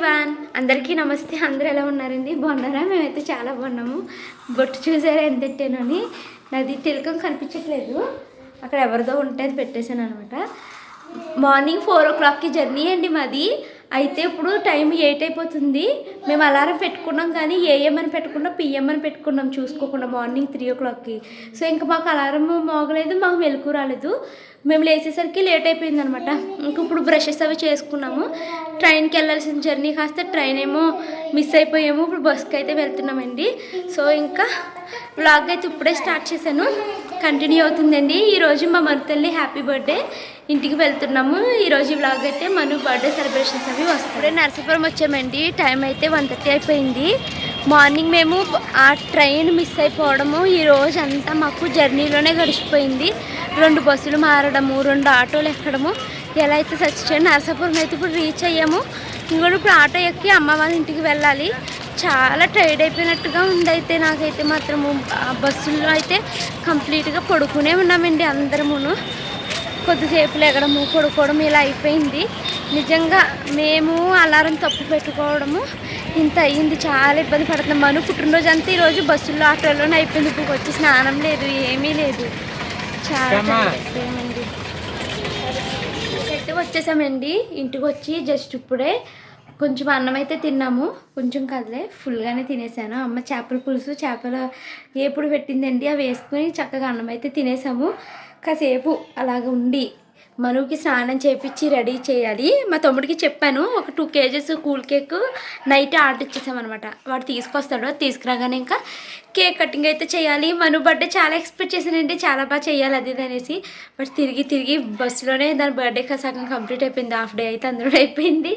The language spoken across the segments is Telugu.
ఎవ్రీవాన్. అందరికీ నమస్తే. అందరూ ఎలా ఉన్నారండి? బాగున్నారా? మేమైతే చాలా బాగున్నాము. బొట్టు చూసారా? ఎంత అని నాది తిలకం కనిపించట్లేదు. అక్కడ ఎవరిదో ఉంటే అది పెట్టేశాను అనమాట. మార్నింగ్ ఫోర్ ఓ క్లాక్కి జర్నీ అండి మాది. అయితే ఇప్పుడు టైం ఎయిట్ అయిపోతుంది. మేము అలారం పెట్టుకున్నాం కానీ ఏఎం అని పెట్టుకున్నాం పిఎం అని పెట్టుకున్నాం చూసుకోకుండా మార్నింగ్ త్రీ ఓ క్లాక్కి. సో ఇంకా మాకు అలారం మోగలేదు మాకు మెలకు రాలేదు. మేము లేచేసరికి లేట్ అయిపోయింది అనమాట ఇప్పుడు బ్రషెస్ అవి చేసుకున్నాము. ట్రైన్కి వెళ్ళాల్సిన జర్నీ కాస్త ట్రైన్ ఏమో మిస్ అయిపోయాము. ఇప్పుడు బస్కి అయితే వెళ్తున్నామండి. సో ఇంకా వ్లాగ్ అయితే ఇప్పుడే స్టార్ట్ చేశాను. కంటిన్యూ అవుతుందండి. ఈరోజు మా మరుతల్లి హ్యాపీ బర్త్డే ఇంటికి వెళ్తున్నాము. ఈరోజు వ్లాగ్ అయితే మను బర్త్డే సెలబ్రేషన్స్ అవి వస్తాయి. ఇప్పుడే నరసాపురం వచ్చామండి. టైం అయితే వన్ థర్టీ అయిపోయింది. మార్నింగ్ మేము ఆ ట్రైన్ మిస్ అయిపోవడము. ఈ అంతా మాకు జర్నీలోనే గడిచిపోయింది. రెండు బస్సులు మారడము రెండు ఆటోలు ఎక్కడము. ఎలా అయితే చచ్చిపోయాడు నరసాపురం అయితే ఇప్పుడు రీచ్ అయ్యాము. ఇంకోటి ఇప్పుడు ఆటో ఎక్కి అమ్మ వాళ్ళ ఇంటికి వెళ్ళాలి. చాలా టైర్డ్ అయిపోయినట్టుగా ఉంది అయితే నాకైతే మాత్రము. ఆ బస్సుల్లో అయితే కంప్లీట్గా పడుకునే ఉన్నామండి అందరమును. కొద్దిసేపు ఎగడము పడుకోవడం ఇలా అయిపోయింది. నిజంగా మేము అలారం తప్పు పెట్టుకోవడము ఇంత అయ్యింది చాలా ఇబ్బంది పడుతున్నాం. మను పుట్టినరోజు అంతా ఈరోజు బస్సుల్లో ఆటోలోనే అయిపోయింది. ఇప్పుడు వచ్చి స్నానం లేదు ఏమీ లేదు. చాలా అయితే వచ్చేసామండి. ఇంటికి వచ్చి జస్ట్ ఇప్పుడే కొంచెం అన్నం అయితే తిన్నాము. కొంచెం కదలే ఫుల్గానే తినేసాను. అమ్మ చేపల పులుసు చేపల ఏపుడు పెట్టిందండి. అవి వేసుకొని చక్కగా అన్నం అయితే తినేసాము. కాసేపు అలాగ ఉండి మనుకి స్నానం చేపించి రెడీ చేయాలి. మా తమ్ముడికి చెప్పాను ఒక two kgs cool cake night order ఇచ్చేసామన్నమాట. వాడు తీసుకొస్తాడు తీసుకురాగానే ఇంకా కేక్ కటింగ్ అయితే చేయాలి. మను బర్త్డే చాలా ఎక్స్పెక్ట్ చేశానండి చాలా బాగా చేయాలి అది ఇది అనేసి. బట్ తిరిగి తిరిగి బస్సులోనే దాని బర్త్డే సగం కంప్లీట్ అయిపోయింది హాఫ్ డే అయితే అందులో అయిపోయింది.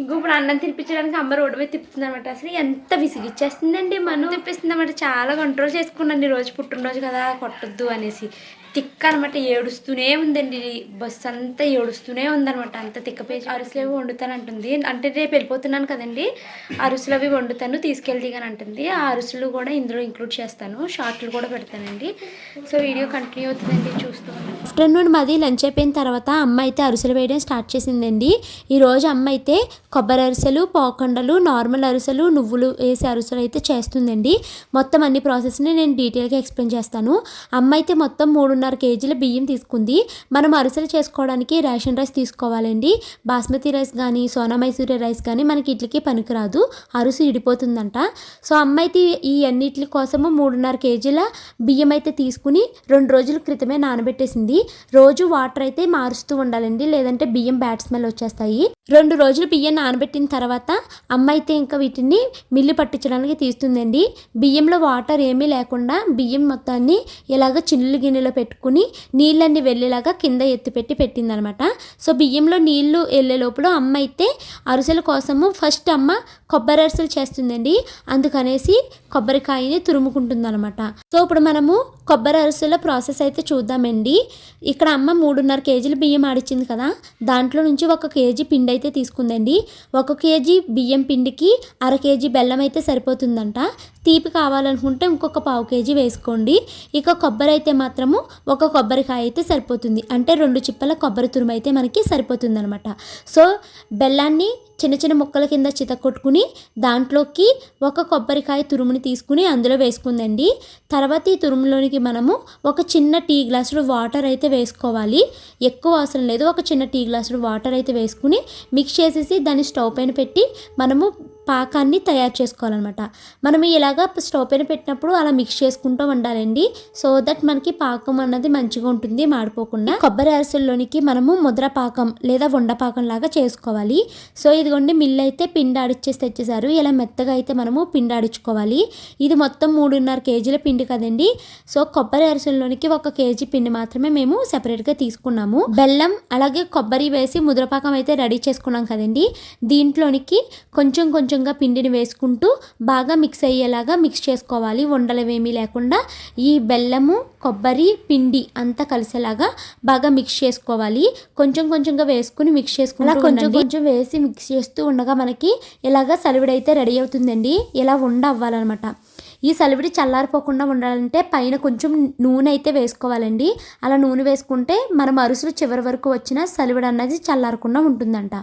ఇంకో ఇప్పుడు అన్నం తినిపించడానికి అమ్మ రోడ్డు మీద తిప్పుతుంది అనమాట అసలు ఎంత విసిగిచ్చేస్తుందండి మను. తిప్పిస్తుంది అనమాట చాలా కంట్రోల్ చేసుకున్నాను ఈ రోజు పుట్టినరోజు కదా కొట్టద్దు అనేసి. తిక్క అనమాట ఏడుస్తూనే ఉందండి. బస్సు అంతా ఏడుస్తూనే ఉందన్నమాట అంత తిక్క పేజీ అరుసులు అవి వండుతాను అంటుంది అంటే రేపు వెళ్ళిపోతున్నాను కదండి. అరుసులు అవి వండుతాను తీసుకెళ్ళి అని అంటుంది ఆ అరుసులు కూడా ఇందులో ఇంక్లూడ్ చేస్తాను. షార్ట్లు కూడా పెడతానండి. సో వీడియో కంటిన్యూ అవుతుందండి చూస్తూ. ఆఫ్టర్నూన్ మాది లంచ్ అయిపోయిన తర్వాత అమ్మ అయితే అరిసెలు వేయడం స్టార్ట్ చేసిందండి. ఈరోజు అమ్మ అయితే కొబ్బరి అరిసెలు పోకండలు నార్మల్ అరిసెలు నువ్వులు వేసే అరిసెలు అయితే చేస్తుందండి. మొత్తం అన్ని ప్రాసెస్ని నేను డీటెయిల్గా ఎక్స్ప్లెయిన్ చేస్తాను. అమ్మ అయితే మొత్తం మూడున్నర కేజీల బియ్యం తీసుకుంది. మనం అరిసెలు చేసుకోవడానికి రేషన్ రైస్ తీసుకోవాలండి. బాస్మతి రైస్ కానీ సోనా మైసూరి రైస్ కానీ మనకి ఇట్లకి పనికిరాదు. అరుసు ఇడిపోతుందంట సో అమ్మ అయితే ఈ అన్నిటి కోసము మూడున్నర కేజీల బియ్యం అయితే తీసుకుని రెండు రోజుల క్రితమే నానబెట్టేసింది. రోజు వాటర్ అయితే మారుస్తూ ఉండాలండి. లేదంటే బియ్యం బ్యాడ్ స్మెల్ వచ్చేస్తాయి. రెండు రోజులు బియ్యం నానబెట్టిన తర్వాత అమ్మ అయితే ఇంకా వీటిని మిల్లు పట్టించడానికి తీస్తుందండి. బియ్యంలో వాటర్ ఏమీ లేకుండా బియ్యం మొత్తాన్ని ఇలాగ చిల్లు గిన్నెలో పెట్టుకుని నీళ్ళన్నీ వెళ్ళేలాగా కింద ఎత్తిపెట్టి పెట్టిందనమాట. సో బియ్యంలో నీళ్ళు వెళ్ళే లోపల అమ్మ అయితే అరిసెల కోసము ఫస్ట్ అమ్మ కొబ్బరి అరిసెలు చేస్తుందండి. అందుకనేసి కొబ్బరికాయని తురుముకుంటుందనమాట సో ఇప్పుడు మనము కొబ్బరి అరిసెల ప్రాసెస్ అయితే చూద్దామండి. ఇక్కడ అమ్మ మూడున్నర కేజీలు బియ్యం ఆడిచ్చింది కదా. దాంట్లో నుంచి ఒక కేజీ పిండి అయితే తీసుకుందండి. ఒక కేజీ బియ్యం పిండికి అర కేజీ బెల్లం అయితే సరిపోతుందంట. తీపి కావాలనుకుంటే ఇంకొక పావు కేజీ వేసుకోండి. ఇక కొబ్బరి అయితే మాత్రము ఒక కొబ్బరికాయ అయితే సరిపోతుంది. అంటే రెండు చిప్పల కొబ్బరి తురుము అయితే మనకి సరిపోతుంది అనమాట సో బెల్లాన్ని చిన్న చిన్న ముక్కల కింద చితకొట్టుకుని దాంట్లోకి ఒక కొబ్బరికాయ తురుముని తీసుకుని అందులో వేసుకుందండి. తర్వాత ఈ తురుములోనికి మనము ఒక చిన్న టీ గ్లాసుడు వాటర్ అయితే వేసుకోవాలి. ఎక్కువ అవసరం లేదు. ఒక చిన్న టీ గ్లాసుడు వాటర్ అయితే వేసుకుని మిక్స్ చేసేసి దాన్ని స్టవ్ పైన పెట్టి మనము పాకాన్ని తయారు చేసుకోవాలన్నమాట. మనం ఇలాగా స్టవ్ పైన పెట్టినప్పుడు అలా మిక్స్ చేసుకుంటూ ఉండాలండి. సో దట్ మనకి పాకం అన్నది మంచిగా ఉంటుంది మాడిపోకుండా. కొబ్బరి అరసల్లోనికి మనము ముద్ర పాకం లేదా వండ పాకం లాగా చేసుకోవాలి. సో ఇదిగోండి మిల్లు అయితే పిండి ఆడిచ్చేసి తెచ్చేసారు ఇలా మెత్తగా అయితే మనము పిండి ఆడించుకోవాలి ఇది మొత్తం మూడున్నర కేజీల పిండి కదండి. సో కొబ్బరి అరసల్లోనికి ఒక కేజీ పిండి మాత్రమే మేము సెపరేట్గా తీసుకున్నాము. బెల్లం అలాగే కొబ్బరి వేసి ముద్రపాకం అయితే రెడీ చేసుకున్నాం కదండి. దీంట్లోనికి కొంచెం కొంచెం కొంచెంగా పిండిని వేసుకుంటూ బాగా మిక్స్ అయ్యేలాగా మిక్స్ చేసుకోవాలి. ఉండలవేమీ లేకుండా ఈ బెల్లము కొబ్బరి పిండి అంతా కలిసేలాగా బాగా మిక్స్ చేసుకోవాలి. కొంచెం కొంచెంగా వేసుకుని మిక్స్ చేసుకుని కొంచెం కొంచెం వేసి మిక్స్ చేస్తూ ఉండగా మనకి ఇలాగా సలివిడైతే రెడీ అవుతుందండి. ఇలా ఉండ అవ్వాలన్నమాట ఈ సలివిడి చల్లారిపోకుండా ఉండాలంటే పైన కొంచెం నూనె అయితే వేసుకోవాలండి. అలా నూనె వేసుకుంటే మనం అరుసులు చివరి వరకు వచ్చిన సలివిడి అన్నది చల్లారకుండా ఉంటుందంట.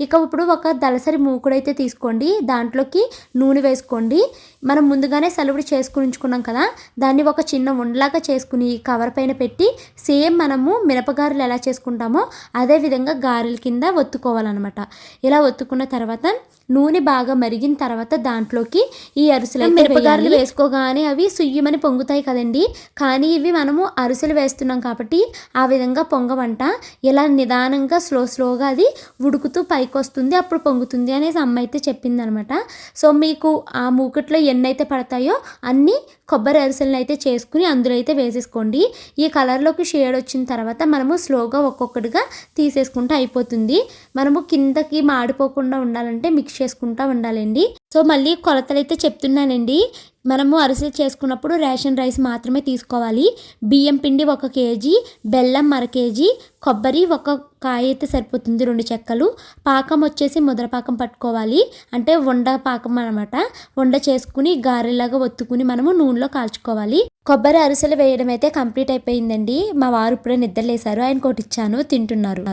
ఇక ఇప్పుడు ఒక దళసరి మూకుడైతే తీసుకోండి. దాంట్లోకి నూనె వేసుకోండి. మనం ముందుగానే సలివిడి చేసుకుని ఉంచుకున్నాం కదా దాన్ని ఒక చిన్న ఉండలాగా చేసుకుని కవర్ పైన పెట్టి సేమ్ మనము మినపగారెలు ఎలా చేసుకుంటామో అదే విధంగా గారెల కింద ఒత్తుకోవాలన్నమాట. ఇలా ఒత్తుకున్న తర్వాత నూనె బాగా మరిగిన తర్వాత దాంట్లోకి ఈ అరిసెలు మిరపగారెలు వేసుకోగానే అవి సుయ్యమని పొంగుతాయి కదండి. కానీ ఇవి మనము అరిసెలు వేస్తున్నాం కాబట్టి ఆ విధంగా పొంగవంట. ఇలా నిదానంగా స్లో స్లోగా అది ఉడుకుతూ పైకి వస్తుంది అప్పుడు పొంగుతుంది అనేసి అమ్మ అయితే చెప్పిందనమాట సో మీకు ఆ మూకుట్లో ఎన్నైతే పడతాయో అన్నీ కొబ్బరి అరిసెలను అయితే చేసుకుని అందులో అయితే వేసేసుకోండి. ఈ కలర్లోకి షేడ్ వచ్చిన తర్వాత మనము స్లోగా ఒక్కొక్కటిగా తీసేసుకుంటే అయిపోతుంది. మనము కిందకి మాడిపోకుండా ఉండాలంటే మిక్స్ చేసుకుంటూ ఉండాలండి. సో మళ్ళీ కొలతలు అయితే చెప్తున్నానండి. మనము అరిసెలు చేసుకున్నప్పుడు రేషన్ రైస్ మాత్రమే తీసుకోవాలి. బియ్యం పిండి ఒక కేజీ బెల్లం అర కేజీ కొబ్బరి ఒక కాయ అయితే సరిపోతుంది రెండు చెక్కలు. పాకం వచ్చేసి ముద్రపాకం పట్టుకోవాలి. అంటే వండ పాకం అనమాట వండ చేసుకుని గారెలాగా ఒత్తుకుని మనము నూనెలో కాల్చుకోవాలి. కొబ్బరి అరిసెలు వేయడం అయితే కంప్లీట్ అయిపోయిందండి. మా వారు ఇప్పుడే నిద్రలేశారు. ఆయన కొట్టిచ్చాను తింటున్నారు.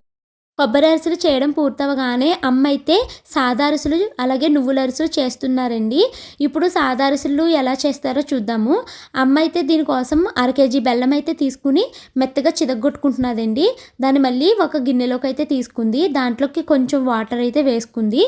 కొబ్బరి అరిసెలు చేయడం పూర్తవగానే అమ్మ అయితే సాదా అరిసెలు అలాగే నువ్వుల అరిసెలు చేస్తున్నారండి. ఇప్పుడు సాదా అరిసెలు ఎలా చేస్తారో చూద్దాము. అమ్మ అయితే దీనికోసం అర కేజీ బెల్లం అయితే తీసుకుని మెత్తగా చిదగొట్టుకుంటున్నదండి దాన్ని మళ్ళీ ఒక గిన్నెలోకి అయితే తీసుకుంది. దాంట్లోకి కొంచెం వాటర్ అయితే వేసుకుంది.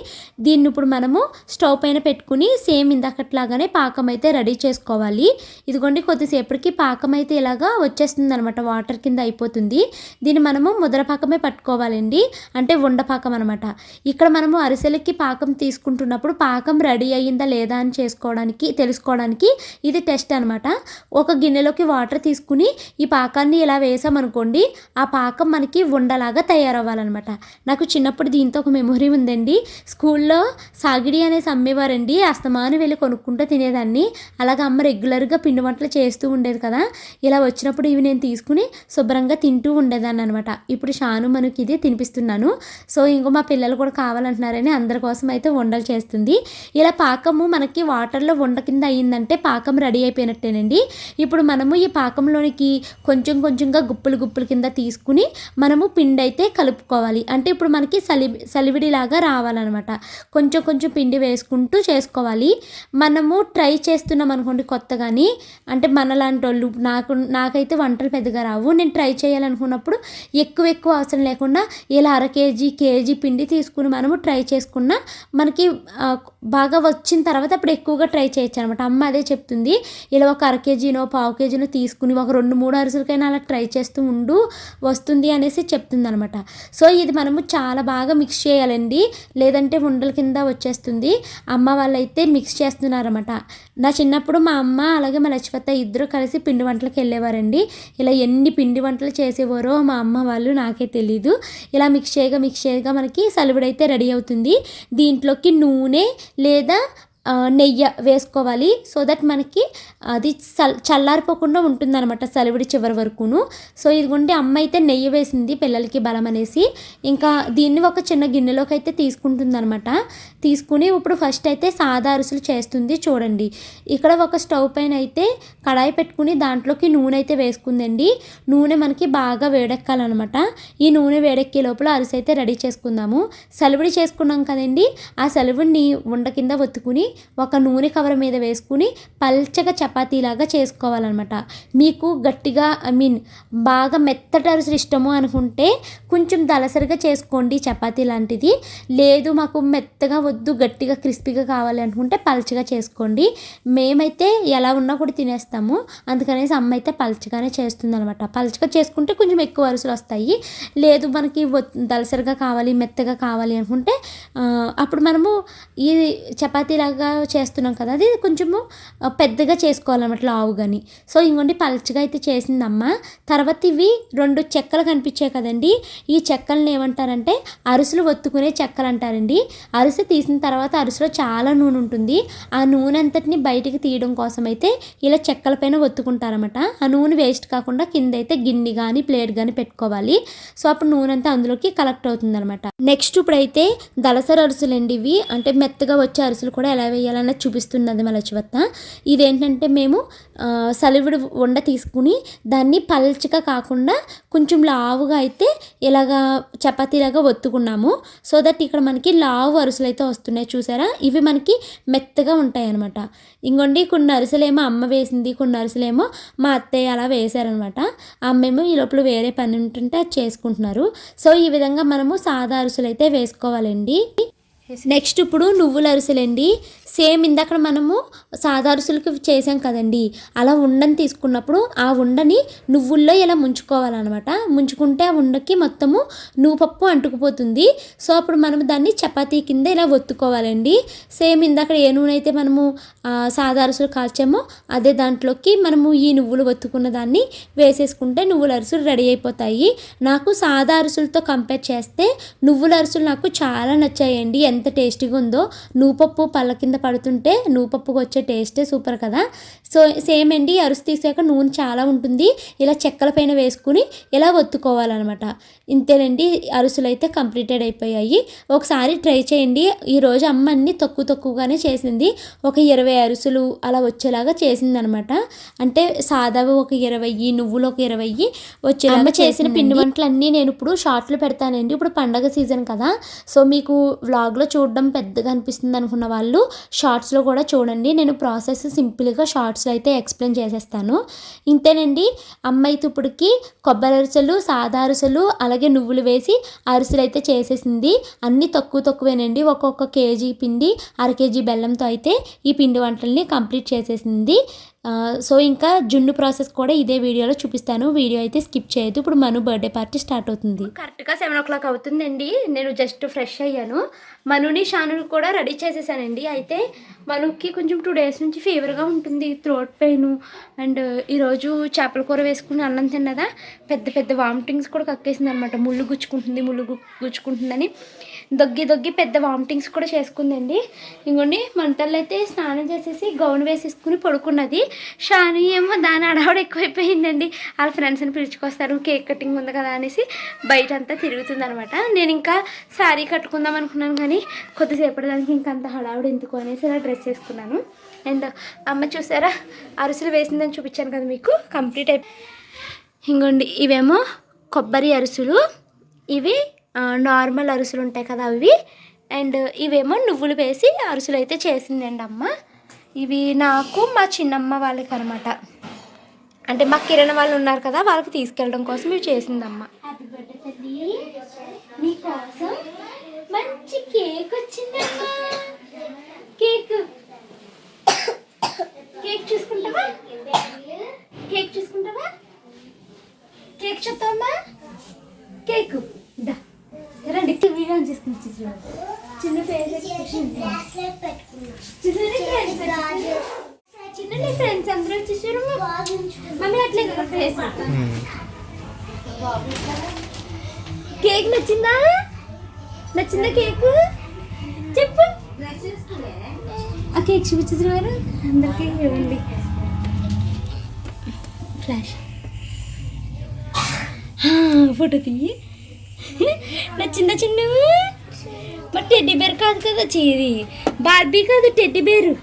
దీన్ని ఇప్పుడు మనము స్టవ్ పైన పెట్టుకుని సేమ్ ఇందాకట్లాగానే పాకం అయితే రెడీ చేసుకోవాలి. ఇదిగోండి కొద్దిసేపటికి పాకం అయితే ఇలాగా వచ్చేస్తుంది అనమాట వాటర్ కింద అయిపోతుంది. దీన్ని మనము ముద్ర పాకమే పట్టుకోవాలండి. అంటే ఉండ పాకం అనమాట ఇక్కడ మనము అరిసెలకి పాకం తీసుకుంటున్నప్పుడు పాకం రెడీ అయ్యిందా లేదా అని చేసుకోవడానికి తెలుసుకోవడానికి ఇది టెస్ట్ అనమాట ఒక గిన్నెలోకి వాటర్ తీసుకుని ఈ పాకాన్ని ఇలా వేసామనుకోండి ఆ పాకం మనకి ఉండలాగా తయారవ్వాలన్నమాట. నాకు చిన్నప్పుడు దీంతో ఒక మెమొరీ ఉందండి. స్కూల్లో సాగిడి అనేసి అమ్మేవారండి అస్తమాను వెళ్ళి కొనుక్కుంటూ తినేదాన్ని. అలాగే అమ్మ రెగ్యులర్గా పిండి వంటలు చేస్తూ ఉండేది కదా. ఇలా వచ్చినప్పుడు ఇవి నేను తీసుకుని శుభ్రంగా తింటూ ఉండేదాన్ని అనమాట ఇప్పుడు షాను మనకి ఇది చూపిస్తున్నాను. సో ఇంకో మా పిల్లలు కూడా కావాలంటున్నారని అందరి కోసం అయితే వండలు చేస్తుంది. ఇలా పాకము మనకి వాటర్లో వండ కింద అయ్యిందంటే పాకం రెడీ అయిపోయినట్టేనండి. ఇప్పుడు మనము ఈ పాకంలోనికి కొంచెం కొంచెంగా గుప్పులు గుప్పులు కింద తీసుకుని మనము పిండి అయితే కలుపుకోవాలి. అంటే ఇప్పుడు మనకి సలి సలివిడిలాగా రావాలన్నమాట. కొంచెం కొంచెం పిండి వేసుకుంటూ చేసుకోవాలి. మనము ట్రై చేస్తున్నాం అనుకోండి కొత్తగాని. అంటే మనలాంటి వాళ్ళు నాకు నాకైతే వంటలు పెద్దగా రావు. నేను ట్రై చేయాలనుకున్నప్పుడు ఎక్కువ ఎక్కువ అవసరం లేకుండా ఇలా అర కేజీ కేజీ పిండి తీసుకుని మనము ట్రై చేసుకున్న మనకి బాగా వచ్చిన తర్వాత అప్పుడు ఎక్కువగా ట్రై చేయొచ్చు అనమాట అమ్మ అదే చెప్తుంది ఇలా ఒక అర కేజీనో పావు కేజీనో తీసుకుని ఒక రెండు మూడు అరుసులకైనా అలా ట్రై చేస్తూ ఉండు వస్తుంది అనేసి చెప్తుంది అనమాట సో ఇది మనము చాలా బాగా మిక్స్ చేయాలండి. లేదంటే ఉండల కింద వచ్చేస్తుంది. అమ్మ వాళ్ళైతే మిక్స్ చేస్తున్నారన్నమాట. నా చిన్నప్పుడు మా అమ్మ అలాగే మా లక్ష్మత ఇద్దరు కలిసి పిండి వంటలకు వెళ్ళేవారండి. ఇలా ఎన్ని పిండి వంటలు చేసేవారో మా అమ్మ వాళ్ళు నాకే తెలీదు. ఇలా మిక్స్ చేయగా మిక్స్ చేయగా మనకి సలువుడైతే రెడీ అవుతుంది. దీంట్లోకి నూనె లేదా నెయ్యి వేసుకోవాలి. సో దట్ మనకి అది చల్ చల్లారిపోకుండా ఉంటుందన్నమాట సలివిడి చివరి వరకును. సో ఇదిగోండి అమ్మ అయితే నెయ్యి వేసింది పిల్లలకి బలం అనేసి. ఇంకా దీన్ని ఒక చిన్న గిన్నెలోకి అయితే తీసుకుంటుందన్నమాట. తీసుకుని ఇప్పుడు ఫస్ట్ అయితే సాదా అరిసెలు చేస్తుంది చూడండి. ఇక్కడ ఒక స్టవ్ పైన అయితే కడాయి పెట్టుకుని దాంట్లోకి నూనె అయితే వేసుకుందండి. నూనె మనకి బాగా వేడెక్కాలన్నమాట. ఈ నూనె వేడెక్కే లోపల అరిసె అయితే రెడీ చేసుకుందాము. సలివిడి చేసుకున్నాం కదండి ఆ సలివిడిని ఉండ కింద ఒత్తుకుని ఒక నూనె కవర్ మీద వేసుకుని పల్చగా చపాతీలాగా చేసుకోవాలన్నమాట. మీకు గట్టిగా ఐ మీన్ బాగా మెత్తటి అరిసెలు ఇష్టము అనుకుంటే కొంచెం దలసరిగా చేసుకోండి చపాతీ లాంటిది. లేదు మాకు మెత్తగా వద్దు గట్టిగా క్రిస్పీగా కావాలి అనుకుంటే పల్చగా చేసుకోండి. మేమైతే ఎలా ఉన్నా కూడా తినేస్తాము. అందుకనేసి అమ్మ అయితే పల్చగానే చేస్తుంది అనమాట పల్చగా చేసుకుంటే కొంచెం ఎక్కువ అరుసులు వస్తాయి. లేదు మనకి దలసరిగా కావాలి మెత్తగా కావాలి అనుకుంటే అప్పుడు మనము ఈ చపాతీలాగా చేస్తున్నాం కదా అది కొంచెము పెద్దగా చేసుకోవాలన్నమాట లావు కానీ సో ఇంకోండి పలచగా అయితే చేసిందమ్మ. తర్వాత ఇవి రెండు చెక్కలు కనిపించాయి కదండి. ఈ చెక్కలను ఏమంటారంటే అరుసులు ఒత్తుకునే చెక్కలు అంటారండి అరిసె తీసిన తర్వాత అరిసెలో చాలా నూనె ఉంటుంది. ఆ నూనె అంతటిని బయటికి తీయడం కోసం అయితే ఇలా చెక్కల పైన ఒత్తుకుంటారన్నమాట. ఆ నూనె వేస్ట్ కాకుండా కింద అయితే గిన్నె కానీ ప్లేట్ కానీ పెట్టుకోవాలి. సో అప్పుడు నూనె అంతా అందులోకి కలెక్ట్ అవుతుంది అనమాట నెక్స్ట్ ఇప్పుడైతే దళసరి అరుసులు అండి ఇవి. అంటే మెత్తగా వచ్చే అరుసులు కూడా ఎలా వేయాలన్నది చూపిస్తున్నది మన చివత్త ఇదేంటంటే మేము ఆ, సలివిడి తీసుకుని దాన్ని పల్చగా కాకుండా కొంచెం లావుగా అయితే ఇలాగా చపాతీలాగా ఒత్తుకున్నాము. సో దట్ ఇక్కడ మనకి లావు అరుసలు అయితే వస్తున్నాయి. చూసారా? ఇవి మనకి మెత్తగా ఉంటాయి అనమాట ఇంకోండి కొన్ని అరుసలేమో అమ్మ వేసింది కొన్ని అరుసలేమో మా అత్తయ్య అలా వేశారనమాట అమ్మేమో ఈ లోపల వేరే పని ఉంటుంటే అది చేసుకుంటున్నారు. సో ఈ విధంగా మనము సాదా అరుసలు అయితే వేసుకోవాలండి. నెక్స్ట్ ఇప్పుడు నువ్వుల అరుసలండి. సేమ్ ఇందాక మనము సాదా అరిసెలకి చేసాం కదండి. అలా ఉండని తీసుకున్నప్పుడు ఆ ఉండని నువ్వుల్లో ఇలా ముంచుకోవాలన్నమాట. ముంచుకుంటే ఆ ఉండకి మొత్తము నువ్వు పప్పు అంటుకుపోతుంది. సో అప్పుడు మనం దాన్ని చపాతీ కింద ఇలా ఒత్తుకోవాలండి. సేమ్ ఇందాక ఏ నూనె అయితే మనము సాదా అరిసెలు కాల్చామో అదే దాంట్లోకి మనము ఈ నువ్వులు ఒత్తుకున్న దాన్ని వేసేసుకుంటే నువ్వుల అరుసులు రెడీ అయిపోతాయి. నాకు సాదా అరుసులతో కంపేర్ చేస్తే నువ్వుల అరుసులు నాకు చాలా నచ్చాయండి. ఎంత టేస్టీగా ఉందో. నూపప్పు పళ్ళ కింద పడుతుంటే నూపప్పుకి వచ్చే టేస్టే సూపర్ కదా. సో సేమ్ అండి అరుసు తీసాక నూనె చాలా ఉంటుంది. ఇలా చెక్కల పైన వేసుకుని ఇలా ఒత్తుకోవాలన్నమాట. ఇంతేనండి అరుసులు అయితే కంప్లీటెడ్ అయిపోయాయి. ఒకసారి ట్రై చేయండి. ఈరోజు అమ్మ అన్ని తక్కువ తక్కువగానే చేసింది. ఒక ఇరవై అరుసులు అలా వచ్చేలాగా చేసిందనమాట. అంటే సాదావి ఒక ఇరవై నువ్వులు ఒక ఇరవై వచ్చేలాగా అమ్మ చేసిన పిండి వంటలన్నీ నేను ఇప్పుడు షార్ట్లు పెడతానండి. ఇప్పుడు పండగ సీజన్ కదా. సో మీకు వ్లాగ్లో చూడడం పెద్దగా అనిపిస్తుంది అనుకున్న వాళ్ళు షార్ట్స్లో కూడా చూడండి. నేను ప్రాసెస్ సింపుల్గా షార్ట్స్లో అయితే ఎక్స్ప్లెయిన్ చేసేస్తాను. ఇంతేనండి అమ్మ అయితే ఇప్పటికి కొబ్బరి అరిసెలు సాదా అరిసెలు అలాగే అలాగే నువ్వులు వేసి అరిసెలు అయితే చేసేసింది. అన్నీ తక్కువ తక్కువేనండి. ఒక్కొక్క కేజీ పిండి అర కేజీ బెల్లంతో అయితే ఈ పిండి వంటల్ని కంప్లీట్ చేసేసింది. సో ఇంకా జున్ను ప్రాసెస్ కూడా ఇదే వీడియోలో చూపిస్తాను. వీడియో అయితే స్కిప్ చేయదు ఇప్పుడు మను బర్త్డే పార్టీ స్టార్ట్ అవుతుంది. కరెక్ట్గా సెవెన్ ఓ క్లాక్ అవుతుందండి. నేను జస్ట్ ఫ్రెష్ అయ్యాను. మనుని షానుని కూడా రెడీ చేసేసానండి. అయితే మనుకి కొంచెం టూ డేస్ నుంచి ఫీవర్గా ఉంటుంది థ్రోట్ పెయిన్ అండ్ ఈరోజు చేపల కూర వేసుకుని అన్నం తిన్నదా? పెద్ద పెద్ద వామిటింగ్స్ కూడా కక్కేసింది అనమాట ముళ్ళు గుచ్చుకుంటుంది ముళ్ళు గు- గుచ్చుకుంటుందని. దొగ్గి దొగ్గి పెద్ద వామిటింగ్స్ కూడా చేసుకుందండి. ఇంకోండి మంటల్లో అయితే స్నానం చేసేసి గౌన్ వేసేసుకుని పడుకున్నది. షాని ఏమో దాని అడవాడు ఎక్కువైపోయిందండి. వాళ్ళ ఫ్రెండ్స్ని పిలుచుకొస్తారు కేక్ కటింగ్ ఉంది కదా అనేసి బయట అంతా తిరుగుతుంది అనమాట నేను ఇంకా శారీ కట్టుకుందాం అనుకున్నాను కానీ కొద్దిసేపటి దానికి ఇంకా అంత హడావుడు ఎందుకు అనేసి ఇలా డ్రెస్ వేసుకున్నాను. అండ్ అమ్మ చూసారా అరిసెలు వేసిందని చూపించాను కదా మీకు కంప్లీట్ అయిపో ఇంకోండి ఇవేమో కొబ్బరి అరిసెలు ఇవి నార్మల్ అరుసులు ఉంటాయి కదా అవి. అండ్ ఇవేమో నువ్వులు వేసి అరుసులు అయితే చేసిందండి అమ్మ. ఇవి నాకు మా చిన్నమ్మ వాళ్ళకి అనమాట అంటే మా కిరణ్ వాళ్ళు ఉన్నారు కదా వాళ్ళకి తీసుకెళ్ళడం కోసం ఇవి చేసిందమ్మ. మంచి కేక్ వచ్చిందమ్మా. కేక్. కేక్ చూసుకుంటావా? కేక్ చూసుకుంటావా? కేక్ చూద్దామా కేక్. దా రండి వీడియో తీసుకుని చూసి చిన్న ఫేస్ ఎక్స్ప్రెషన్ చిన్న ఫ్రెండ్స్ అందరూ వచ్చేసారు. మమ్మీ అట్లే కదా ఫేస్ కేక్ నచ్చిందా? నచ్చిందా కేక్? చెప్పు. ఆ కేక్ చూపించేసారు వారు అందరికీ చూడండి ఫ్లాష్ ఫోటో తీయి. నచ్చిందా చిన్న మరి టెడ్డీ బేర్ కాదు కదా చీరి బార్బీ కాదు టెడ్డీ బేరు.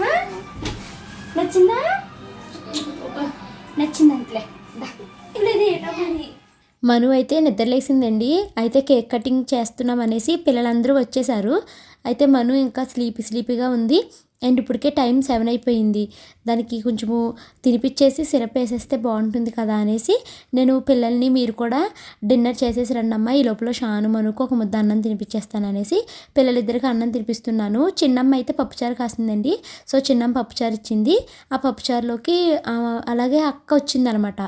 హా? నచ్చిందా? నచ్చింది అంతలే ఇప్పుడు ఇది ఏంటో మరి. మను అయితే నిద్రలేసిందండి అయితే కేక్ కటింగ్ చేస్తున్నాం అనేసి పిల్లలందరూ వచ్చేసారు అయితే మను ఇంకా స్లీపీ స్లీపీగా ఉంది. అండ్ ఇప్పటికే టైం సెవెన్ అయిపోయింది. దానికి కొంచెము తినిపించేసి సిరప్ వేసేస్తే బాగుంటుంది కదా అనేసి నేను పిల్లల్ని మీరు కూడా డిన్నర్ చేసేసి రండి అమ్మ ఈ లోపల షాను మనుకు ఒక ముద్ద అన్నం తినిపించేస్తాను అనేసి పిల్లలిద్దరికి అన్నం తినిపిస్తున్నాను. చిన్నమ్మ అయితే పప్పుచారు కాసిందండి. సో చిన్నమ్మ పప్పుచారు ఇచ్చింది. ఆ పప్పుచారులోకి అలాగే అక్క వచ్చిందనమాట.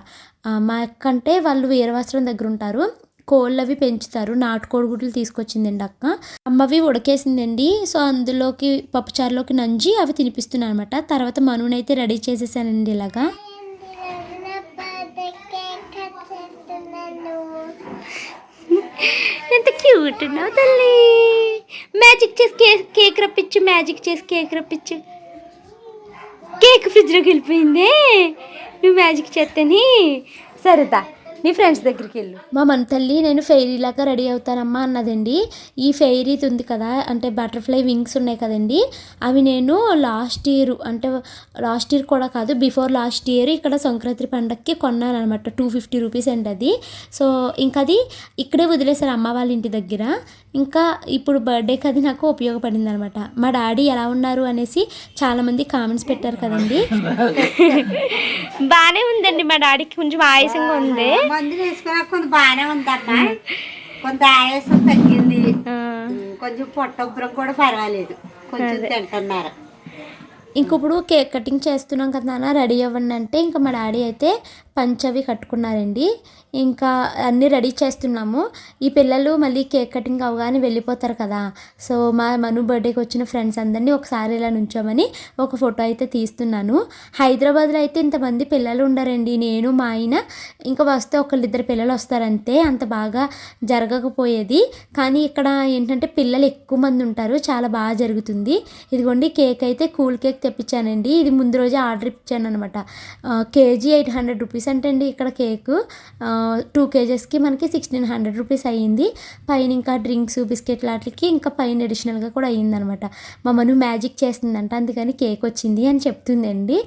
మా అక్క అంటే వాళ్ళు వీరవస్త్రం దగ్గర ఉంటారు. కోళ్ళు అవి పెంచుతారు. నాటుకోడి గుడ్లు తీసుకొచ్చిందండి అక్క. అమ్మవి ఉడకేసిందండి. సో అందులోకి పప్పుచారులోకి నంజి అవి తినిపిస్తున్నాను అనమాట తర్వాత మనునైతే రెడీ చేసేసానండి ఇలాగా. ఎంత క్యూట్ ఉన్నావు తల్లి. మ్యాజిక్ చేసి కేక్ కేక్ రప్పించు మ్యాజిక్ చేసి కేక్ రప్పించు. కేక్ ఫ్రిడ్జ్లోకి వెళ్ళిపోయిందే. నువ్వు మ్యాజిక్ చేస్తేని సరేదా నీ ఫ్రెండ్స్ దగ్గరికి వెళ్ళు. మా మన తల్లి నేను ఫెయిరీ లాగా రెడీ అవుతానమ్మా అన్నదండి. ఈ ఫెయిరీ ఉంది కదా అంటే బటర్ఫ్లై వింగ్స్ ఉన్నాయి కదండి. అవి నేను లాస్ట్ ఇయర్ అంటే లాస్ట్ ఇయర్ కూడా కాదు బిఫోర్ లాస్ట్ ఇయర్ ఇక్కడ సంక్రాంతి పండగకి కొన్నాను అనమాట టూ ఫిఫ్టీ రూపీస్ అండి అది. సో ఇంకా అది ఇక్కడే వదిలేశారు అమ్మ వాళ్ళ ఇంటి దగ్గర. ఇంకా ఇప్పుడు బర్త్డేకి అది నాకు ఉపయోగపడింది అనమాట మా డాడీ ఎలా ఉన్నారు అనేసి చాలామంది కామెంట్స్ పెట్టారు కదండి. బాగానే ఉందండి మా డాడీకి కొంచెం ఆయాసంగా ఉంది. మందులు వేసుకున్నా కొంత బాగానే ఉందన్న. కొంత ఆయాసం తగ్గింది. కొంచెం పొట్టొబ్బరం కూడా పర్వాలేదు. కొంచెం తింటున్నారు. ఇంక ఇప్పుడు కేక్ కటింగ్ చేస్తున్నాం కదా రెడీ అవ్వండి అంటే ఇంకా మా డాడీ అయితే పంచవి కట్టుకున్నారండి. ఇంకా అన్నీ రెడీ చేస్తున్నాము. ఈ పిల్లలు మళ్ళీ కేక్ కటింగ్ అవగానే వెళ్ళిపోతారు కదా. సో మా మను బర్త్డేకి వచ్చిన ఫ్రెండ్స్ అందరినీ ఒకసారి ఇలా నుంచోమని ఒక ఫోటో అయితే తీస్తున్నాను. హైదరాబాద్లో అయితే ఇంతమంది పిల్లలు ఉండరండి. నేను మా ఆయన ఇంకా వస్తే ఒకళ్ళిద్దరు పిల్లలు వస్తారంతే. అంత బాగా జరగకపోయేది. కానీ ఇక్కడ ఏంటంటే పిల్లలు ఎక్కువ మంది ఉంటారు. చాలా బాగా జరుగుతుంది. ఇదిగోండి కేక్ అయితే కూల్ కేక్ తెప్పించానండి. ఇది ముందు రోజే ఆర్డర్ ఇచ్చాను అనమాట కేజీ ఎయిట్ హండ్రెడ్ రూపీస్ అంటే అండి ఇక్కడ కేకు. టూ కేజెస్కి మనకి సిక్స్టీన్ హండ్రెడ్ రూపీస్ అయ్యింది. పైన ఇంకా డ్రింక్స్ బిస్కెట్ లాంటికి ఇంకా పైన అడిషనల్గా కూడా అయ్యిందనమాట. మా మను మ్యాజిక్ చేస్తుందంట అందుకని కేక్ వచ్చింది అని చెప్తుందండి.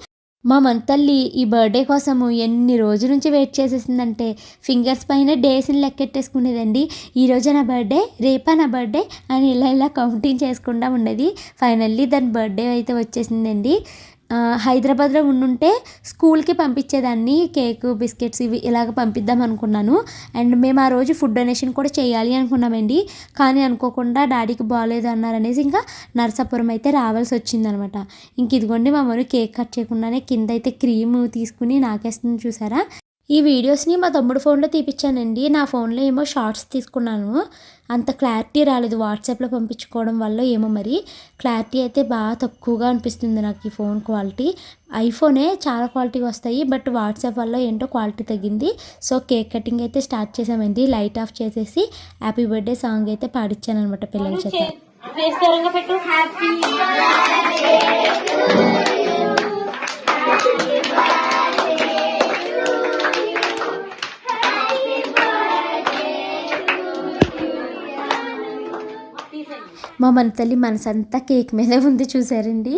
మా మన తల్లి ఈ బర్త్డే కోసము ఎన్ని రోజుల నుంచి వెయిట్ చేసేసిందంటే ఫింగర్స్ పైన డేస్ని లెక్కెట్టేసుకునేదండి. ఈరోజు నా బర్త్డే రేపా నా బర్త్డే అని ఇలా ఇలా కౌంటింగ్ చేసుకుంటా ఉండేది. ఫైనల్లీ దాని బర్త్డే అయితే వచ్చేసిందండి. హైదరాబాద్లో ఉండుంటే స్కూల్కి పంపించేదాన్ని కేక్ బిస్కెట్స్ ఇవి ఇలాగ పంపిద్దాం అనుకున్నాను. అండ్ మేము ఆ రోజు ఫుడ్ డొనేషన్ కూడా చేయాలి అనుకున్నామండి. కానీ అనుకోకుండా డాడీకి బాగాలేదు అన్నారనేసి ఇంకా నర్సాపురం అయితే రావాల్సి వచ్చిందనమాట. ఇంక ఇదిగోండి మా మమ్మీ కేక్ కట్ చేయకుండానే కింద అయితే క్రీమ్ తీసుకుని నాకేస్తుంది చూసారా? ఈ వీడియోస్ని మా తమ్ముడు ఫోన్లో తీపిచ్చానండి. నా ఫోన్లో ఏమో షార్ట్స్ తీసుకున్నాను. అంత క్లారిటీ రాలేదు. వాట్సాప్లో పంపించుకోవడం వల్ల ఏమో మరి. క్లారిటీ అయితే బాగా తక్కువగా అనిపిస్తుంది నాకు ఈ ఫోన్ క్వాలిటీ. ఐఫోనే చాలా క్వాలిటీ వస్తాయి. బట్ వాట్సాప్ వల్ల ఏంటో క్వాలిటీ తగ్గింది. సో కేక్ కటింగ్ అయితే స్టార్ట్ చేసామండి. లైట్ ఆఫ్ చేసేసి హ్యాపీ బర్త్డే సాంగ్ అయితే పాడిచ్చాను అనమాట పిల్లల చేత. మా మన తల్లి మనసంతా కేక్ మీదే ఉంది చూసారండి.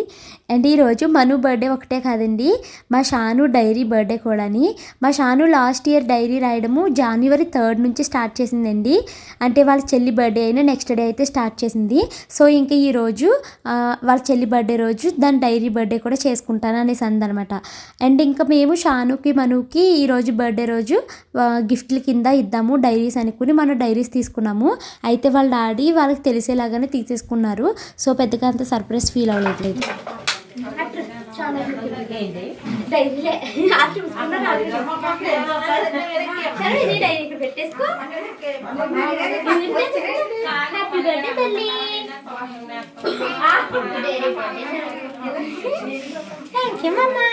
అండ్ ఈరోజు మను బర్త్డే ఒకటే కాదండి. మా షాను డైరీ బర్త్డే కూడాని. మా షాను లాస్ట్ ఇయర్ డైరీ రాయడము జనవరి థర్డ్ నుంచి స్టార్ట్ చేసిందండి. అంటే వాళ్ళ చెల్లి బర్త్డే అయినా నెక్స్ట్ డే అయితే స్టార్ట్ చేసింది. సో ఇంకా ఈరోజు వాళ్ళ చెల్లి బర్త్డే రోజు దాని డైరీ బర్త్డే కూడా చేసుకుంటాను అనేసి అందనమాట. అండ్ ఇంకా మేము షానుకి మనుకి ఈరోజు బర్త్డే రోజు గిఫ్ట్ల కింద ఇద్దాము డైరీస్ అనుకుని మనం డైరీస్ తీసుకున్నాము. అయితే వాళ్ళ డాడీ వాళ్ళకి తెలిసేలాగానే తీసుకున్నారు. సో పెద్దగా అంత సర్ప్రైజ్ ఫీల్ అవ్వలేదు. డైరీలే ఆర్డర్ డైరీ ఇక్కడ పెట్టేసుకో హ్యాపీ బర్త్డే తల్లి థ్యాంక్ యూ మమ్మా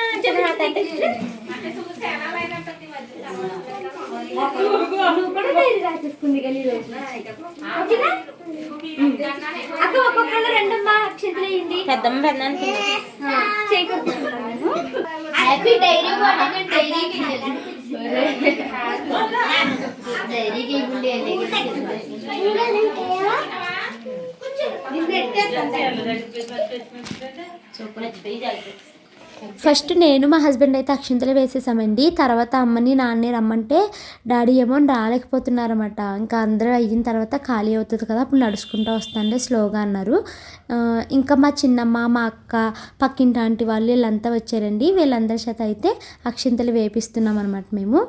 నువ్వు కూడా డైరీ రాసేసుకుంది కదా ఈరోజు ఓకేనా అక్క ఒక్కొక్కళ్ళు పెద్దమ్మ పెద్దానికి చేయకూడదు హ్యాపీ డైరీ బర్త్డే డైరీకి డైరీకి ఫస్ట్ నేను మా హస్బెండ్ అయితే అక్షింతలు వేసేసామండి. తర్వాత అమ్మని నాన్నే రమ్మంటే డాడీ ఏమో రాలేకపోతున్నారన్నమాట. ఇంకా అందరూ అయిన తర్వాత ఖాళీ అవుతుంది కదా అప్పుడు నడుచుకుంటూ వస్తాండే స్లోగా అన్నారు. ఇంకా మా చిన్నమ్మ మా అక్క పక్కింటి ఆంటీ వాళ్ళు వీళ్ళంతా వచ్చారండి. వీళ్ళందరి చేత అయితే అక్షింతలు వేపిస్తున్నాం అనమాట మేము.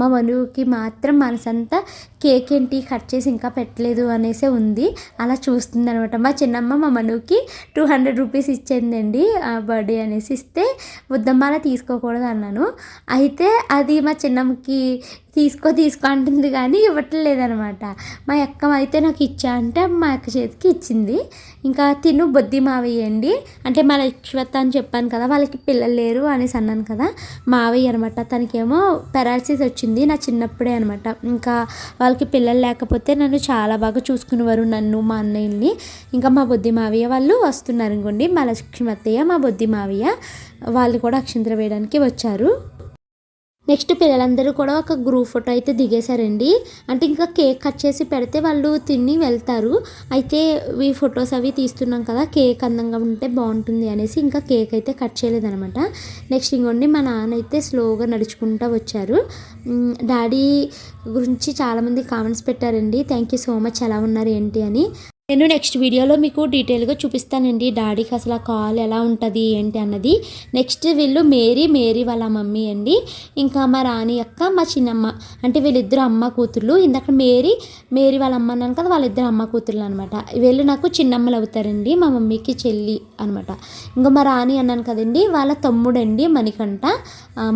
మా మనుకి మాత్రం మనసంతా కేక్ ఏంటి కట్ చేసి ఇంకా పెట్టలేదు అనేసి ఉంది. అలా చూస్తుంది అనమాట మా చిన్నమ్మ మా మనుకి టూ హండ్రెడ్ రూపీస్ ఇచ్చిందండి బర్త్డే అనేసి ఇస్తే వద్దమ్మ అలా తీసుకోకూడదు అన్నాను. అయితే అది మా చిన్నమ్మకి తీసుకో తీసుకో అంటుంది కానీ ఇవ్వట్లేదనమాట. మా అక్క అయితే నాకు ఇచ్చా అంటే మా అక్క చేతికి ఇచ్చింది. ఇంకా తిను బొద్ది మావయ్యండి. అంటే మా లక్ష్వత్త అని చెప్పాను కదా వాళ్ళకి పిల్లలు లేరు అనేసి అన్నాను కదా మావయ్య అనమాట. తనకేమో పెరాలసిస్ వచ్చింది నా చిన్నప్పుడే అనమాట. ఇంకా వాళ్ళకి పిల్లలు లేకపోతే నన్ను చాలా బాగా చూసుకునేవారు నన్ను మా అన్నయ్యని ఇంకా మా బొద్ది మావయ్య వాళ్ళు వస్తున్నారు అనుకోండి మా లక్ష్మత్తయ్య మా బొద్ది మావయ్య వాళ్ళు కూడా అక్షంతలు వేయడానికి వచ్చారు. నెక్స్ట్ పిల్లలందరూ కూడా ఒక గ్రూప్ ఫోటో అయితే దిగేశారండి. అంటే ఇంకా కేక్ కట్ చేసి పెడితే వాళ్ళు తిని వెళ్తారు. అయితే ఈ ఫొటోస్ అవి తీస్తున్నాం కదా కేక్ అందంగా ఉంటే బాగుంటుంది అనేసి ఇంకా కేక్ అయితే కట్ చేయలేదనమాట నెక్స్ట్ ఇంకోండి మా నాన్న అయితే స్లోగా నడుచుకుంటూ వచ్చారు. డాడీ గురించి చాలామంది కామెంట్స్ పెట్టారండి. Thank you so much. ఎలా ఉన్నారు ఏంటి అని. నేను నెక్స్ట్ వీడియోలో మీకు డీటెయిల్గా చూపిస్తానండి. డాడీకి అసలు ఆ కాల్ ఎలా ఉంటుంది ఏంటి అన్నది. నెక్స్ట్ వీళ్ళు మేరీ మేరీ వాళ్ళ మమ్మీ అండి. ఇంకా మా రాణి అక్క మా చిన్నమ్మ. అంటే వీళ్ళిద్దరు అమ్మ కూతుర్లు. ఇందాక మేరీ మేరీ వాళ్ళ అమ్మ అన్నాను కదా వాళ్ళిద్దరు అమ్మ కూతుర్లు అనమాట వీళ్ళు నాకు చిన్నమ్మలు అవుతారండి మా మమ్మీకి చెల్లి అనమాట ఇంకా మా రాణి అన్నాను కదండి వాళ్ళ తమ్ముడండి మణికంఠ.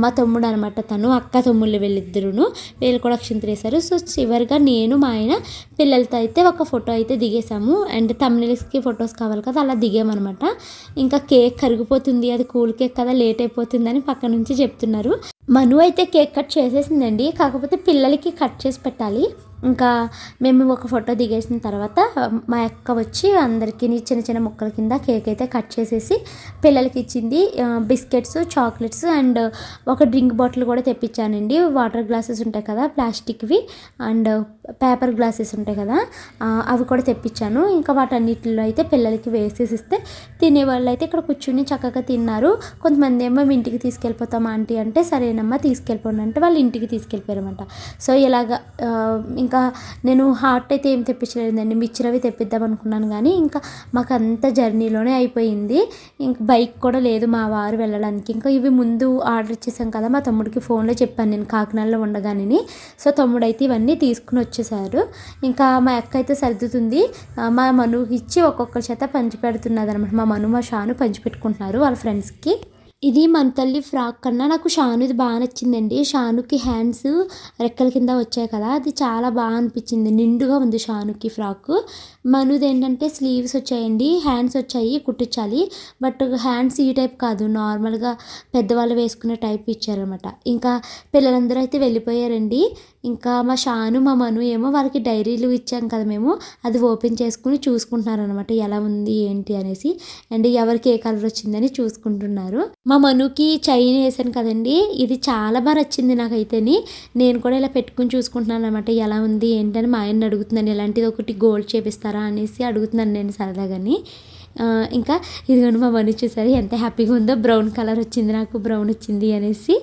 మా తమ్ముడు అనమాట తను అక్క తమ్ముళ్ళు వీళ్ళిద్దరును. వీళ్ళు కూడా అక్షింతలు వేశారు సో చివరిగా నేను మా ఆయన పిల్లలతో అయితే ఒక ఫోటో అయితే దిగాము అండ్ తమిళస్కి ఫొటోస్ కావాలి కదా అలా దిగామన్నమాట. ఇంకా కేక్ కరిగిపోతుంది అది కూల్ కేక్ కదా లేట్ అయిపోతుందని పక్క నుంచి చెప్తున్నారు. మను అయితే కేక్ కట్ చేసేసిందండి. కాకపోతే పిల్లలకి కట్ చేసి పెట్టాలి. ఇంకా మేము ఒక ఫోటో దిగేసిన తర్వాత మా అక్క వచ్చి అందరికీ చిన్న చిన్న ముక్కల కింద కేక్ అయితే కట్ చేసేసి పిల్లలకి ఇచ్చింది. బిస్కెట్స్ చాక్లెట్స్ అండ్ ఒక డ్రింక్ బాటిల్ కూడా తెప్పించానండి. వాటర్ గ్లాసెస్ ఉంటాయి కదా ప్లాస్టిక్వి అండ్ పేపర్ గ్లాసెస్ ఉంటాయి కదా అవి కూడా తెప్పించాను. ఇంకా వాటన్నిటిలో అయితే పిల్లలకి వేసేసి ఇస్తే తినేవాళ్ళు అయితే ఇక్కడ కూర్చుని చక్కగా తిన్నారు. కొంతమంది ఏమో ఇంటికి తీసుకెళ్ళిపోతాం ఆంటీ అంటే సరే సరేనమ్మా తీసుకెళ్ళిపోండి అంటే వాళ్ళు ఇంటికి తీసుకెళ్ళిపోయారన్నమాట. సో ఇలాగ ఇంకా నేను హార్ట్ అయితే ఏం తెప్పించలేదండి. మిక్చర్ అవి తెప్పిద్దాం అనుకున్నాను కానీ ఇంకా మాకు అంత జర్నీలోనే అయిపోయింది. ఇంక బైక్ కూడా లేదు మా వారు వెళ్ళడానికి. ఇంకా ఇవి ముందు ఆర్డర్ ఇచ్చేసాం కదా మా తమ్ముడికి ఫోన్లో చెప్పాను నేను కాకినాడలో ఉండగానే. సో తమ్ముడు అయితే ఇవన్నీ తీసుకుని వచ్చేసారు. ఇంకా మా అక్క అయితే సర్దుతుంది. మా మనుకి ఇచ్చి ఒక్కొక్కరి చేత పంచి పెడుతున్నది అనమాట మా మను మా షాను పంచి పెట్టుకుంటున్నారు వాళ్ళ ఫ్రెండ్స్కి. ఇది మన తల్లి ఫ్రాక్ కన్నా నాకు షానుది బాగా నచ్చిందండి. షానుకి హ్యాండ్స్ రెక్కల కింద వచ్చాయి కదా అది చాలా బాగా అనిపించింది. నిండుగా ఉంది షానుకి ఫ్రాక్. మనుది ఏంటంటే స్లీవ్స్ వచ్చాయండి హ్యాండ్స్ వచ్చాయి కుట్టించాలి. బట్ హ్యాండ్స్ ఈ టైప్ కాదు నార్మల్గా పెద్దవాళ్ళు వేసుకునే టైప్ ఇచ్చారనమాట ఇంకా పిల్లలందరూ అయితే వెళ్ళిపోయారండి. ఇంకా మా షాను మా మను ఏమో వాళ్ళకి డైరీలు ఇచ్చాం కదా మేము అది ఓపెన్ చేసుకుని చూసుకుంటున్నారు అనమాట ఎలా ఉంది ఏంటి అనేసి. అండ్ ఎవరికి ఏ కలర్ వచ్చిందని చూసుకుంటున్నారు. మా మనుకి చైన్ వేసాను కదండి. ఇది చాలా బాగా నచ్చింది నాకైతేని. నేను కూడా ఇలా పెట్టుకుని చూసుకుంటున్నాను అనమాట ఎలా ఉంది? ఏంటని మా ఆయన అడుగుతున్నాను. ఇలాంటిది ఒకటి గోల్డ్ చేపిస్తారా? అనేసి అడుగుతున్నాను నేను సరదాగాని. ఇంకా ఇదిగోండి మా మనీ చూసారు? ఎంత హ్యాపీగా ఉందో. బ్రౌన్ కలర్ వచ్చింది నాకు బ్రౌన్ వచ్చింది అనేసి.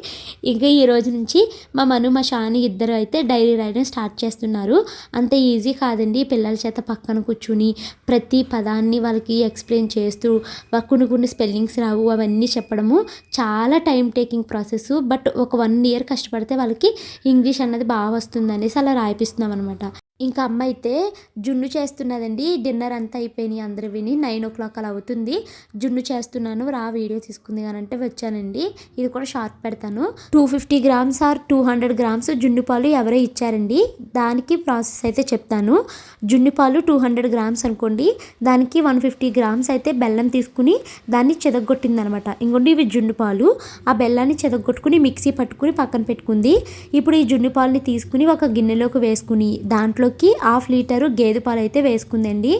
ఇంకా ఈ రోజు నుంచి మా మను మా షాని ఇద్దరు అయితే డైరీ రాయడం స్టార్ట్ చేస్తున్నారు. అంత ఈజీ కాదండి. పిల్లల చేత పక్కన కూర్చుని ప్రతి పదాన్ని వాళ్ళకి ఎక్స్ప్లెయిన్ చేస్తూ కొన్ని కొన్ని స్పెల్లింగ్స్ రావు అవన్నీ చెప్పడము చాలా టైం టేకింగ్ ప్రాసెస్ బట్ ఒక వన్ ఇయర్ కష్టపడితే వాళ్ళకి ఇంగ్లీష్ అన్నది బాగా వస్తుంది అనేసి అలా రాయిపిస్తున్నాం అనమాట ఇంకా అమ్మ అయితే జున్ను చేస్తున్నదండి. డిన్నర్ అంతా అయిపోయినాయి అందరు విని నైన్ ఓ క్లాక్ అలా అవుతుంది. జున్ను చేస్తున్నాను. రా వీడియో తీసుకుంది అని అంటే వచ్చానండి. ఇది కూడా షార్ట్ పెడతాను. Two fifty grams or two hundred grams జున్ను పాలు ఎవరో ఇచ్చారండి. దానికి ప్రాసెస్ అయితే చెప్తాను. జున్ను పాలు టూ హండ్రెడ్ గ్రామ్స్ అనుకోండి. దానికి వన్ ఫిఫ్టీ గ్రామ్స్ అయితే బెల్లం తీసుకుని దాన్ని చెదగొట్టింది అనమాట ఇంకోండి ఇవి జున్ను పాలు. ఆ బెల్లాన్ని చెదగొట్టుకుని మిక్సీ పట్టుకుని పక్కన పెట్టుకుంది. ఇప్పుడు ఈ జున్ను పాలని తీసుకుని ఒక గిన్నెలోకి వేసుకుని దాంట్లో దాంట్లోకి హాఫ్ లీటరు గేదె పాలు అయితే వేసుకుందండి.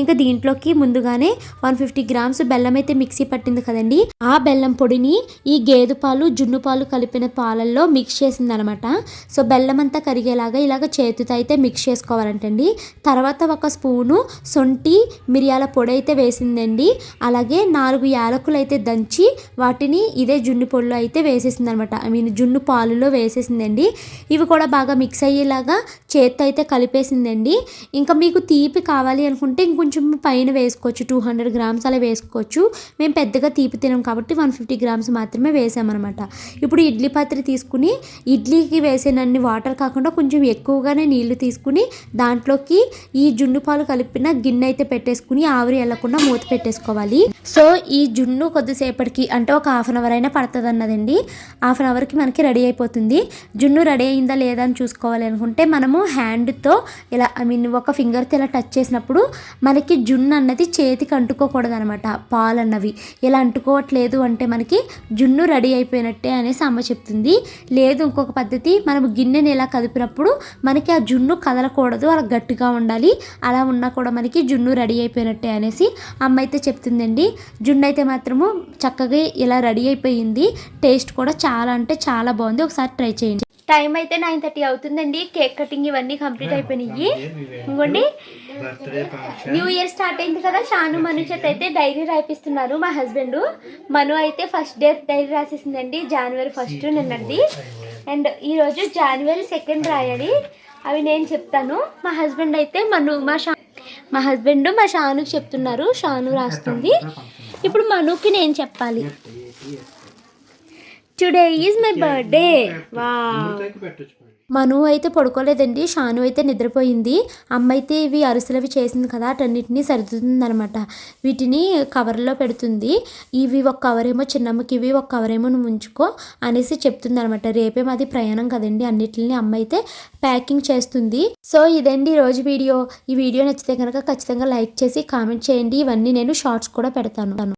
ఇంకా దీంట్లోకి ముందుగానే వన్ ఫిఫ్టీ గ్రామ్స్ బెల్లం అయితే మిక్సీ పట్టింది కదండి. ఆ బెల్లం పొడిని ఈ గేదె పాలు జున్ను పాలు కలిపిన పాలల్లో మిక్స్ చేసింది అనమాట సో బెల్లం అంతా కరిగేలాగా ఇలాగ చేతితో అయితే మిక్స్ చేసుకోవాలంటండి. తర్వాత ఒక స్పూను సొంటి మిరియాల పొడి అయితే వేసిందండి. అలాగే నాలుగు యాలకులు అయితే దంచి వాటిని ఇదే జున్ను పొడిలో అయితే వేసేసింది అనమాట ఐ మీన్ జున్ను పాలులో వేసేసిందండి. ఇవి కూడా బాగా మిక్స్ అయ్యేలాగా చేత్తో అయితే కలిపి కలిపేసిందండి. ఇంకా మీకు తీపి కావాలి అనుకుంటే ఇంకొంచెం పైన వేసుకోవచ్చు. టూ హండ్రెడ్ గ్రామ్స్ అలా వేసుకోవచ్చు. మేము పెద్దగా తీపి తినం కాబట్టి వన్ ఫిఫ్టీ గ్రామ్స్ మాత్రమే వేసామన్నమాట. ఇప్పుడు ఇడ్లీ పాత్ర తీసుకుని ఇడ్లీకి వేసేనన్ని వాటర్ కాకుండా కొంచెం ఎక్కువగానే నీళ్ళు తీసుకుని దాంట్లోకి ఈ జున్ను పాలు కలిపిన గిన్నె అయితే పెట్టేసుకుని ఆవిరి వెళ్ళకుండా మూత పెట్టేసుకోవాలి. సో ఈ జున్ను కొద్దిసేపటికి అంటే ఒక హాఫ్ అన్ అవర్ అయినా పడుతుంది అన్నదండి హాఫ్ అన్ అవర్కి మనకి రెడీ అయిపోతుంది. జున్ను రెడీ అయిందా లేదా అని చూసుకోవాలి అనుకుంటే మనము హ్యాండ్తో ఇలా ఐ మీన్ ఒక ఫింగర్తో ఇలా టచ్ చేసినప్పుడు మనకి జున్ను అన్నది చేతికి అంటుకోకూడదు అనమాట పాలు అన్నవి ఇలా అంటుకోవట్లేదు అంటే మనకి జున్ను రెడీ అయిపోయినట్టే అనేసి అమ్మ చెప్తుంది. లేదు ఇంకొక పద్ధతి మనం గిన్నెని ఇలా కదిపినప్పుడు మనకి ఆ జున్ను కదలకూడదు అలా గట్టిగా ఉండాలి. అలా ఉన్నా కూడా మనకి జున్ను రెడీ అయిపోయినట్టే అనేసి అమ్మ అయితే చెప్తుందండి. జున్ను అయితే మాత్రము చక్కగా ఇలా రెడీ అయిపోయింది. టేస్ట్ కూడా చాలా అంటే చాలా బాగుంది. ఒకసారి ట్రై చేయండి. టైం అయితే నైన్ థర్టీ అవుతుందండి. కేక్ కటింగ్ ఇవన్నీ కంప్లీట్ అయిపోయినాయి. ఇంకోండి. న్యూ ఇయర్ స్టార్ట్ అయింది కదా షాను మను చేత అయితే డైరీ రాయిపిస్తున్నారు మా హస్బెండ్ మను అయితే ఫస్ట్ డే డైరీ రాసేసిందండి జనవరి ఫస్ట్ నిన్నది అండ్ ఈరోజు జనవరి సెకండ్ రాయాలి. అవి నేను చెప్తాను. మా హస్బెండ్ అయితే మను మా షా మా హస్బెండ్ మా షానుకి చెప్తున్నారు. షాను రాస్తుంది. ఇప్పుడు మనుకి నేను చెప్పాలి. టుడే ఈజ్ మై బర్త్డే వా మను అయితే పడుకోలేదండి. షాను అయితే నిద్రపోయింది. అమ్మ అయితే ఇవి అరిసెలవి చేసింది కదా అటన్నిటిని సర్దుతుంది అనమాట వీటిని కవర్లో పెడుతుంది. ఇవి ఒక కవర్ ఏమో చిన్నమ్మకి ఇవి ఒక కవర్ ఏమో నువ్వు ఉంచుకో అనేసి చెప్తుంది అనమాట రేపే మాది ప్రయాణం కదండి. అన్నిటిని అమ్మ అయితే ప్యాకింగ్ చేస్తుంది. సో ఇదండి ఈ రోజు వీడియో. ఈ వీడియో నచ్చితే కనుక ఖచ్చితంగా లైక్ చేసి కామెంట్ చేయండి. ఇవన్నీ నేను షార్ట్స్ కూడా పెడతాను.